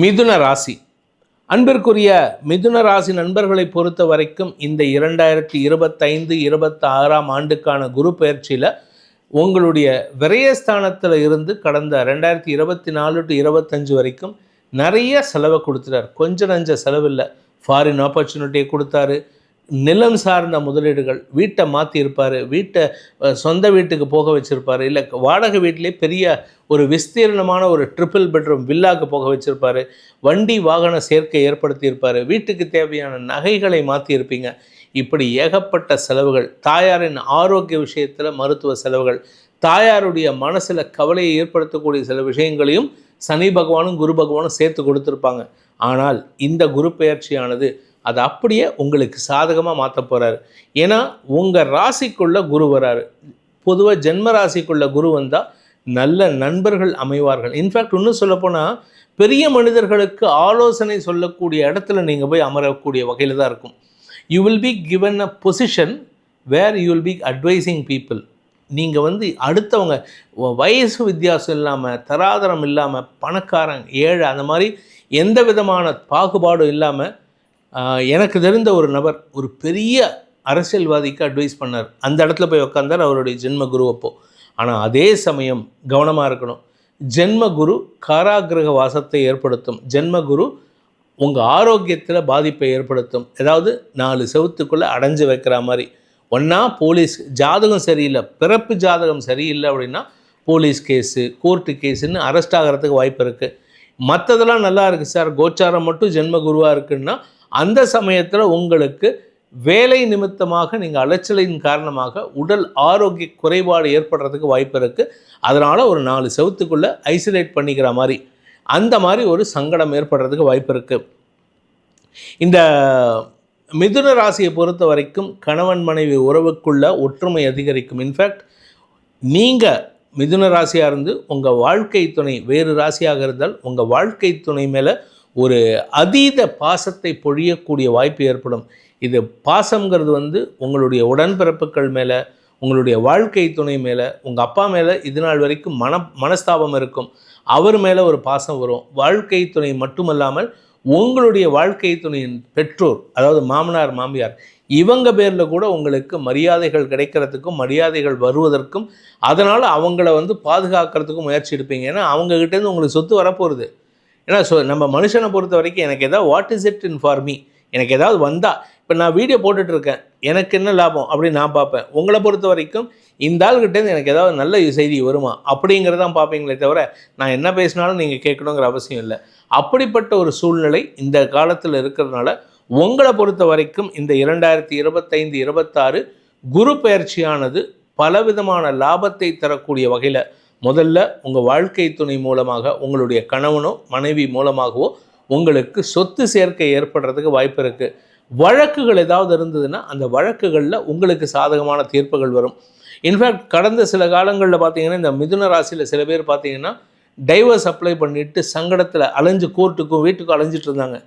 மிதுன ராசி. அன்பிற்குரிய மிதுன ராசி நண்பர்களை பொறுத்த வரைக்கும் இந்த இரண்டாயிரத்தி இருபத்தைந்து இருபத்தி ஆறாம் ஆண்டுக்கான குரு பயிற்சியில் உங்களுடைய விரயஸ்தானத்தில் இருந்து கடந்த ரெண்டாயிரத்தி இருபத்தி நாலு டு இருபத்தஞ்சு வரைக்கும் நிறைய செலவை கொடுத்துட்டார். கொஞ்சம் நஞ்ச செலவில்லை. ஃபாரின் ஆப்பர்ச்சுனிட்டியை கொடுத்தாரு. நிலம் சார்ந்த முதலீடுகள் வீட்டை மாற்றியிருப்பார் வீட்டை சொந்த வீட்டுக்கு போக வச்சுருப்பார் இல்லை வாடகை வீட்டிலே பெரிய ஒரு விஸ்தீர்ணமான ஒரு ட்ரிபிள் பெட்ரூம் வில்லாக்கு போக வச்சுருப்பாரு வண்டி வாகன சேர்க்கை ஏற்படுத்தியிருப்பார் வீட்டுக்கு தேவையான நகைகளை மாற்றியிருப்பீங்க இப்படி ஏகப்பட்ட செலவுகள் தாயாரின் ஆரோக்கிய விஷயத்தில் மருத்துவ செலவுகள் தாயாருடைய மனசில் கவலையை ஏற்படுத்தக்கூடிய சில விஷயங்களையும் சனி பகவானும் குரு பகவானும் சேர்த்து கொடுத்துருப்பாங்க. ஆனால் இந்த குரு பெயர்ச்சியானது அதை அப்படியே உங்களுக்கு சாதகமாக மாற்ற போகிறாரு ஏன்னா உங்கள் ராசிக்குள்ள குரு வராரு. பொதுவாக ஜென்ம ராசிக்குள்ள குரு வந்தால் நல்ல நண்பர்கள் அமைவார்கள். இன்ஃபேக்ட் இன்னும் சொல்லப்போனால் பெரிய மனிதர்களுக்கு ஆலோசனை சொல்லக்கூடிய இடத்துல நீங்கள் போய் அமரக்கூடிய வகையில் தான் இருக்கும். You will be given a position where you will be advising people நீங்கள் வந்து அடுத்தவங்க வ- வயசு வித்தியாசம் இல்லாமல் தராதரம் இல்லாமல் பணக்காரன் ஏழை அந்த மாதிரி எந்த விதமான பாகுபாடும் இல்லாமல் எனக்கு தெரிந்த ஒரு நபர் ஒரு பெரிய அரசியல்வாதிக்கு அட்வைஸ் பண்ணார். அந்த இடத்துல போய் உட்காந்தார் அவருடைய ஜென்ம குரு அப்போ. ஆனால் அதே சமயம் கவனமாக இருக்கணும். ஜென்ம குரு காராகிரக வாசத்தை ஏற்படுத்தும். ஜென்ம குரு உங்கள் ஆரோக்கியத்தில் பாதிப்பை ஏற்படுத்தும். ஏதாவது நாலு செவத்துக்குள்ளே அடைஞ்சு வைக்கிற மாதிரி. ஒன்றா போலீஸ் ஜாதகம் சரியில்லை பிறப்பு ஜாதகம் சரியில்லை அப்படின்னா போலீஸ் கேஸு கோர்ட்டு கேஸுன்னு அரெஸ்ட் ஆகிறதுக்கு வாய்ப்பு இருக்குது மற்றதெல்லாம் நல்லா இருக்குது சார். கோச்சாரம் மட்டும் ஜென்ம குருவாக இருக்குன்னா அந்த சமயத்தில் உங்களுக்கு வேலை நிமித்தமாக நீங்கள் அலைச்சலின் காரணமாக உடல் ஆரோக்கிய குறைபாடு ஏற்படுறதுக்கு வாய்ப்பு இருக்குது அதனால் ஒரு நாலு செவத்துக்குள்ளே ஐசோலேட் பண்ணிக்கிற மாதிரி அந்த மாதிரி ஒரு சங்கடம் ஏற்படுறதுக்கு வாய்ப்பு இருக்குது இந்த மிதுன ராசியை பொறுத்த வரைக்கும் கணவன் மனைவி உறவுக்குள்ள ஒற்றுமை அதிகரிக்கும். இன்ஃபேக்ட் நீங்கள் மிதுன ராசியாக இருந்து உங்கள் வாழ்க்கை துணை வேறு ராசியாக இருந்தால் உங்கள் வாழ்க்கை துணை மேலே ஒரு அதீத பாசத்தை பொழியக்கூடிய வாய்ப்பு ஏற்படும். இது பாசங்கிறது வந்து உங்களுடைய உடன்பிறப்புகள் மேலே உங்களுடைய வாழ்க்கை துணை மேலே உங்கள் அப்பா மேலே இது நாள் வரைக்கும் மன மனஸ்தாபம் இருக்கும். அவர் மேலே ஒரு பாசம் வரும். வாழ்க்கை துணை மட்டுமல்லாமல் உங்களுடைய வாழ்க்கை துணையின் பெற்றோர் அதாவது மாமனார் மாமியார் இவங்க பேரில் கூட உங்களுக்கு மரியாதைகள் கிடைக்கிறதுக்கும் மரியாதைகள் வருவதற்கும் அதனால் அவங்கள வந்து பாதுகாக்கிறதுக்கும் முயற்சி எடுப்பீங்க. ஏன்னா அவங்ககிட்டேருந்து உங்களுக்கு சொத்து வரப்போகுது ஏன்னா ஸோ நம்ம மனுஷனை பொறுத்த வரைக்கும் எனக்கு ஏதாவது what is it in for me எனக்கு ஏதாவது வந்தால் இப்போ நான் வீடியோ போட்டுட்ருக்கேன். எனக்கு என்ன லாபம் அப்படின்னு நான் பார்ப்பேன். உங்களை பொறுத்த வரைக்கும் இந்த ஆள்கிட்டேருந்து எனக்கு ஏதாவது நல்ல செய்தி வருமா? அப்படிங்கிறதான் பார்ப்பீங்களே தவிர நான் என்ன பேசினாலும் நீங்கள் கேட்கணுங்கிற அவசியம் இல்லை. அப்படிப்பட்ட ஒரு சூழ்நிலை இந்த காலத்தில் இருக்கிறதுனால உங்களை பொறுத்த வரைக்கும் இந்த இரண்டாயிரத்தி இருபத்தைந்து இருபத்தாறு குரு பயிற்சியானது பலவிதமான லாபத்தை தரக்கூடிய வகையில் முதல்ல உங்கள் வாழ்க்கை துணை மூலமாக உங்களுடைய கணவனோ மனைவி மூலமாகவோ உங்களுக்கு சொத்து சேர்க்கை ஏற்படுறதுக்கு வாய்ப்பு இருக்குது வழக்குகள் ஏதாவது இருந்ததுன்னா அந்த வழக்குகளில் உங்களுக்கு சாதகமான தீர்ப்புகள் வரும். இன்ஃபேக்ட் கடந்த சில காலங்களில் பார்த்தீங்கன்னா இந்த மிதுன ராசியில் சில பேர் பார்த்தீங்கன்னா டைவர்ஸ் அப்ளை பண்ணிட்டு சங்கடத்தில் அலைஞ்சு கோர்ட்டுக்கும் வீட்டுக்கும் அலைஞ்சிட்டு இருந்தாங்க.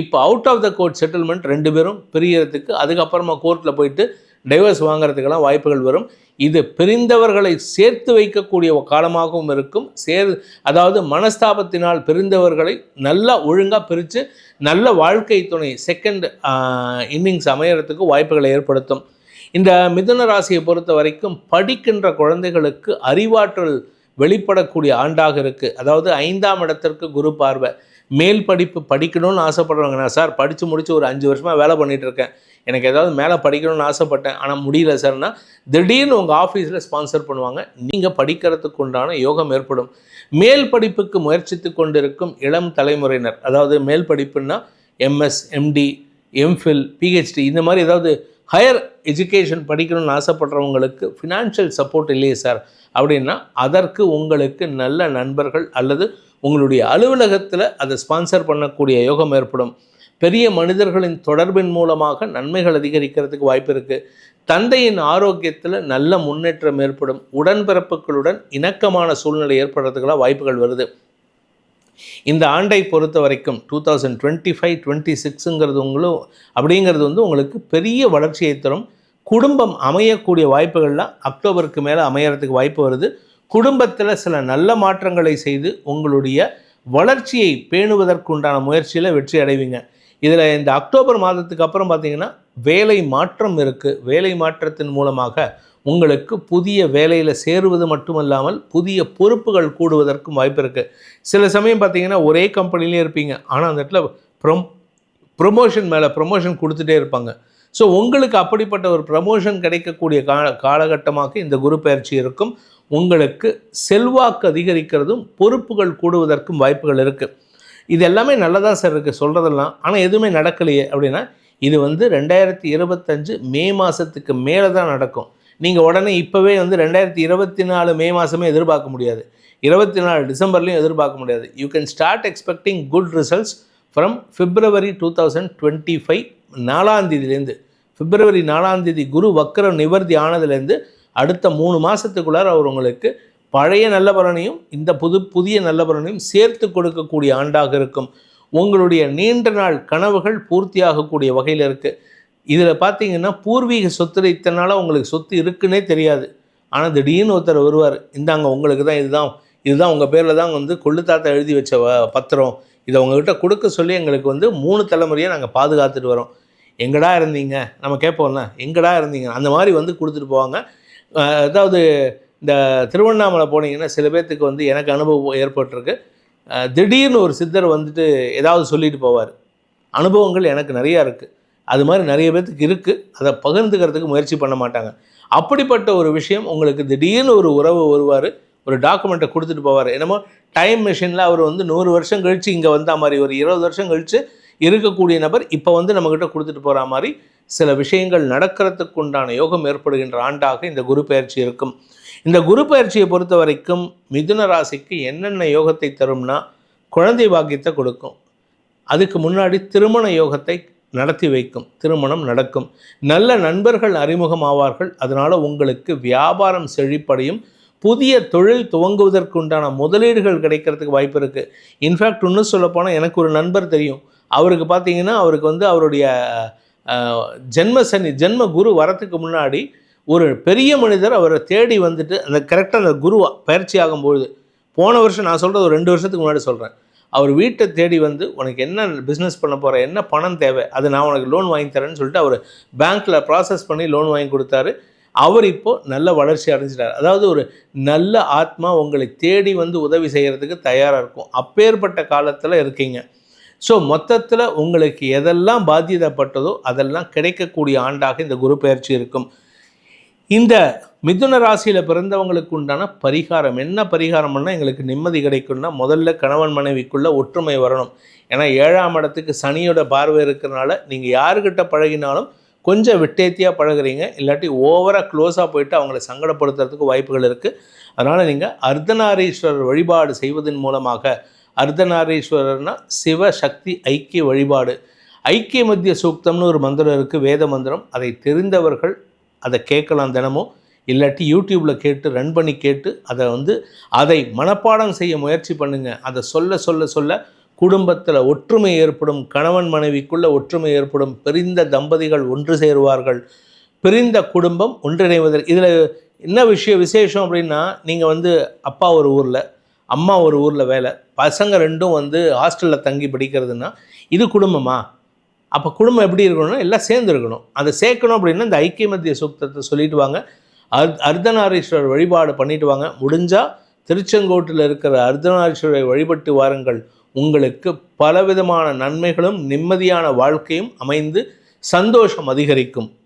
இப்போ out of the court settlement ரெண்டு பேரும் பிரியறதுக்கு அதுக்கப்புறமா கோர்ட்டில் போயிட்டு டைவர்ஸ் வாங்குறதுக்கெல்லாம் வாய்ப்புகள் வரும். இது பிரிந்தவர்களை சேர்த்து வைக்கக்கூடிய காலமாகவும் இருக்கும். சேர் அதாவது மனஸ்தாபத்தினால் பிரிந்தவர்களை நல்லா ஒழுங்காக பிரித்து நல்ல வாழ்க்கை துணை செகண்ட் இன்னிங்ஸ் அமையறதுக்கு வாய்ப்புகளை ஏற்படுத்தும். இந்த மிதுன ராசியை பொறுத்த வரைக்கும் படிக்கின்ற குழந்தைகளுக்கு அறிவாற்றல் வெளிப்படக்கூடிய ஆண்டாக இருக்குது அதாவது ஐந்தாம் இடத்திற்கு குரு பார்வை. மேல் படிப்பு படிக்கணும்னு ஆசைப்படுறவங்க நான் சார் படித்து முடித்து ஒரு அஞ்சு வருஷமாக வேலை பண்ணிகிட்ருக்கேன் இருக்கேன். எனக்கு ஏதாவது மேலே படிக்கணும்னு ஆசைப்பட்டேன் ஆனால் முடியல சார்னா திடீர்னு உங்கள் ஆஃபீஸில் ஸ்பான்சர் பண்ணுவாங்க. நீங்கள் படிக்கிறதுக்கு உண்டான யோகம் ஏற்படும். மேல் படிப்புக்கு முயற்சித்து கொண்டிருக்கும் இளம் தலைமுறையினர் அதாவது மேல் படிப்புன்னா எம்எஸ் எம்டி எம்ஃபில் பிஹெச்டி இந்த மாதிரி ஏதாவது ஹையர் எஜுகேஷன் படிக்கணும்னு ஆசைப்படுறவங்களுக்கு ஃபினான்ஷியல் சப்போர்ட் இல்லையே சார். அப்படின்னா அதற்கு உங்களுக்கு நல்ல நண்பர்கள் அல்லது உங்களுடைய அலுவலகத்தில் அதை ஸ்பான்சர் பண்ணக்கூடிய யோகம் ஏற்படும். பெரிய மனிதர்களின் தொடர்பின் மூலமாக நன்மைகள் அதிகரிக்கிறதுக்கு வாய்ப்பு இருக்குது தந்தையின் ஆரோக்கியத்தில் நல்ல முன்னேற்றம் ஏற்படும். உடன்பிறப்புகளுடன் இணக்கமான சூழ்நிலை ஏற்படுறதுக்கெல்லாம் வாய்ப்புகள் வருது. இந்த ஆண்டை பொறுத்த வரைக்கும் two thousand twenty five twenty சிக்ஸுங்கிறது உங்களும் அப்படிங்கிறது வந்து உங்களுக்கு பெரிய வளர்ச்சியை தரும். குடும்பம் அமையக்கூடிய வாய்ப்புகள்லாம் அக்டோபருக்கு மேலே அமையறதுக்கு வாய்ப்பு வருது. குடும்பத்தில் சில நல்ல மாற்றங்களை செய்து உங்களுடைய வளர்ச்சியை பேணுவதற்குண்டான முயற்சியில் வெற்றி அடைவீங்க. இதில் இந்த அக்டோபர் மாதத்துக்கு அப்புறம் பார்த்தீங்கன்னா வேலை மாற்றம் இருக்குது வேலை மாற்றத்தின் மூலமாக உங்களுக்கு புதிய வேலையில் சேருவது மட்டுமல்லாமல் புதிய பொறுப்புகள் கூடுவதற்கும் வாய்ப்பு இருக்குது சில சமயம் பார்த்தீங்கன்னா ஒரே கம்பெனிலே இருப்பீங்க. ஆனால் அந்த இடத்துல ப்ரொம் ப்ரொமோஷன் மேலே ப்ரொமோஷன் கொடுத்துட்டே இருப்பாங்க. ஸோ உங்களுக்கு அப்படிப்பட்ட ஒரு ப்ரமோஷன் கிடைக்கக்கூடிய கால காலகட்டமாக இந்த குரு பயிற்சி இருக்கும். உங்களுக்கு செல்வாக்கு அதிகரிக்கிறதும் பொறுப்புகள் கூடுவதற்கும் வாய்ப்புகள் இருக்குது இது எல்லாமே நல்லதாக சார் இருக்குது சொல்கிறதெல்லாம் ஆனால் எதுவுமே நடக்கலையே அப்படின்னா இது வந்து ரெண்டாயிரத்தி இருபத்தஞ்சு மே மாதத்துக்கு மேலே தான் நடக்கும். நீங்கள் உடனே இப்போவே வந்து ரெண்டாயிரத்தி இருபத்தி நாலு மே மாதமே எதிர்பார்க்க முடியாது. இருபத்தி நாலு டிசம்பர்லையும் எதிர்பார்க்க முடியாது. You can start expecting good results from February two thousand twenty five நாலாந்தேதியிலேருந்து பிப்ரவரி நாலாந்தேதி குரு வக்கர நிவர்த்தி ஆனதுலேருந்து அடுத்த மூணு மாதத்துக்குள்ளார அவர் உங்களுக்கு பழைய நல்ல பலனையும் இந்த புது புதிய நல்ல பலனையும் சேர்த்து கொடுக்கக்கூடிய ஆண்டாக இருக்கும். உங்களுடைய நீண்ட நாள் கனவுகள் பூர்த்தியாகக்கூடிய வகையில் இருக்குது இதில் பார்த்தீங்கன்னா பூர்வீக சொத்துல இத்தனை நாளாக உங்களுக்கு சொத்து இருக்குன்னே தெரியாது. ஆனால் திடீர்னு ஒருத்தர் வருவார். இந்தாங்க உங்களுக்கு தான் இதுதான் இதுதான் உங்கள் பேரில் தான் வந்து கொள்ளு தாத்தா எழுதி வச்ச வ- பத்திரம். இதை உங்ககிட்ட கொடுக்க சொல்லி எங்களுக்கு வந்து மூணு தலைமுறையாக நாங்கள் பாதுகாத்துட்டு வரோம். எங்கடா இருந்தீங்க? நம்ம கேட்போம்ல எங்கடா இருந்தீங்க? அந்த மாதிரி வந்து கொடுத்துட்டு போவாங்க. அதாவது இந்த திருவண்ணாமலை போனீங்கன்னா சில பேர்த்துக்கு வந்து எனக்கு அனுபவம் ஏற்பட்டிருக்கு. திடீர்னு ஒரு சித்தர் வந்துட்டு ஏதாவது சொல்லிட்டு போவார். அனுபவங்கள் எனக்கு நிறையா இருக்குது அது மாதிரி நிறைய பேர்த்துக்கு இருக்குது அதை பகிர்ந்துக்கிறதுக்கு முயற்சி பண்ண மாட்டாங்க. அப்படிப்பட்ட ஒரு விஷயம் உங்களுக்கு திடீர்னு ஒரு உறவு வருவார் ஒரு டாக்குமெண்ட்டை கொடுத்துட்டு போவார். என்னமோ டைம் மிஷினில் அவர் வந்து நூறு வருஷம் கழித்து இங்கே வந்த மாதிரி ஒரு இருபது வருஷம் கழித்து இருக்கக்கூடிய நபர் இப்போ வந்து நம்மக்கிட்ட கொடுத்துட்டு போகிற மாதிரி சில விஷயங்கள் நடக்கிறதுக்கு உண்டான யோகம் ஏற்படுகின்ற ஆண்டாக இந்த குரு பயிற்சி இருக்கும். இந்த குரு பயிற்சியை பொறுத்த வரைக்கும் மிதுன ராசிக்கு என்னென்ன யோகத்தை தரும்னா குழந்தை பாக்கியத்தை கொடுக்கும். அதுக்கு முன்னாடி திருமண யோகத்தை நடத்தி வைக்கும். திருமணம் நடக்கும். நல்ல நண்பர்கள் அறிமுகம் ஆவார்கள். அதனால் உங்களுக்கு வியாபாரம் செழிப்படையும். புதிய தொழில் துவங்குவதற்கு உண்டான முதலீடுகள் கிடைக்கிறதுக்கு வாய்ப்பு இருக்குது இன்ஃபேக்ட் இன்னும் சொல்லப்போனால் எனக்கு ஒரு நண்பர் தெரியும். அவருக்கு பார்த்தீங்கன்னா அவருக்கு வந்து அவருடைய ஜென்ம சனி ஜென்ம குரு வரத்துக்கு முன்னாடி ஒரு பெரிய மனிதர் அவரை தேடி வந்துட்டு அந்த கரெக்டாக அந்த குருவாக பயிற்சி ஆகும்பொழுது போன வருஷம் நான் சொல்கிறது ஒரு ரெண்டு வருஷத்துக்கு முன்னாடி சொல்கிறேன் அவர் வீட்டை தேடி வந்து உனக்கு என்ன பிஸ்னஸ் பண்ண போகிற என்ன பணம் தேவை? அது நான் உனக்கு லோன் வாங்கி தரேன்னு சொல்லிட்டு அவர் பேங்க்கில் ப்ராசஸ் பண்ணி லோன் வாங்கி கொடுத்தாரு. அவர் இப்போது நல்ல வளர்ச்சி அடைஞ்சிட்டார். அதாவது ஒரு நல்ல ஆத்மா உங்களை தேடி வந்து உதவி செய்கிறதுக்கு தயாராக இருக்கும். அப்பேற்பட்ட காலத்தில் இருக்கீங்க. ஸோ மொத்தத்தில் உங்களுக்கு எதெல்லாம் பாத்தியதப்பட்டதோ அதெல்லாம் கிடைக்கக்கூடிய ஆண்டாக இந்த குரு பயிற்சி இருக்கும். இந்த மிதுன ராசியில் பிறந்தவங்களுக்கு உண்டான பரிகாரம் என்ன பரிகாரம்னா எங்களுக்கு நிம்மதி கிடைக்கும்னா முதல்ல கணவன் மனைவிக்குள்ளே ஒற்றுமை வரணும். ஏன்னா ஏழாம் இடத்துக்கு சனியோட பார்வை இருக்கிறனால நீங்கள் யாருக்கிட்ட பழகினாலும் கொஞ்சம் விட்டேத்தியாக பழகுறீங்க. இல்லாட்டி ஓவராக க்ளோஸாக போயிட்டு அவங்கள சங்கடப்படுத்துறதுக்கு வாய்ப்புகள் இருக்குது அதனால் நீங்கள் அர்த்தநாரீஸ்வரர் வழிபாடு செய்வதன் மூலமாக அர்த்தநாரீஸ்வரர்னா சிவசக்தி ஐக்கிய வழிபாடு. ஐக்கிய மத்திய சூக்தம்னு ஒரு மந்திரம் இருக்குது வேத மந்திரம். அதை தெரிந்தவர்கள் அதை கேட்கலாம் தினமும். இல்லாட்டி யூடியூப்பில் கேட்டு ரன் பண்ணி கேட்டு அதை வந்து அதை மனப்பாடம் செய்ய முயற்சி பண்ணுங்கள் அதை சொல்ல சொல்ல சொல்ல குடும்பத்தில் ஒற்றுமை ஏற்படும் கணவன் மனைவிக்குள்ளே ஒற்றுமை ஏற்படும் பிரிந்த தம்பதிகள் ஒன்று சேருவார்கள் பிரிந்த குடும்பம் ஒன்றிணைவதற்கு. இதில் என்ன விஷயம் விசேஷம் அப்படின்னா நீங்கள் வந்து அப்பா ஒரு ஊரில் அம்மா ஒரு ஊரில் வேலை பசங்க ரெண்டும் வந்து ஹாஸ்டலில் தங்கி படிக்கிறதுனா இது குடும்பமா? அப்போ குடும்பம் எப்படி இருக்கணும்னா எல்லாம் சேர்ந்து இருக்கணும். அதை சேர்க்கணும் அப்படின்னா இந்த ஐக்கிய மத்திய சூக்தத்தை சொல்லிட்டு வாங்க. அர் அர்த்தநாரீஸ்வரர் வழிபாடு பண்ணிட்டு வாங்க. முடிஞ்சால் திருச்செங்கோட்டில் இருக்கிற அர்த்தநாரீஸ்வரரை வழிபட்டு வாருங்கள். உங்களுக்கு பலவிதமான நன்மைகளும் நிம்மதியான வாழ்க்கையும் அமைந்து சந்தோஷம் அதிகரிக்கும்.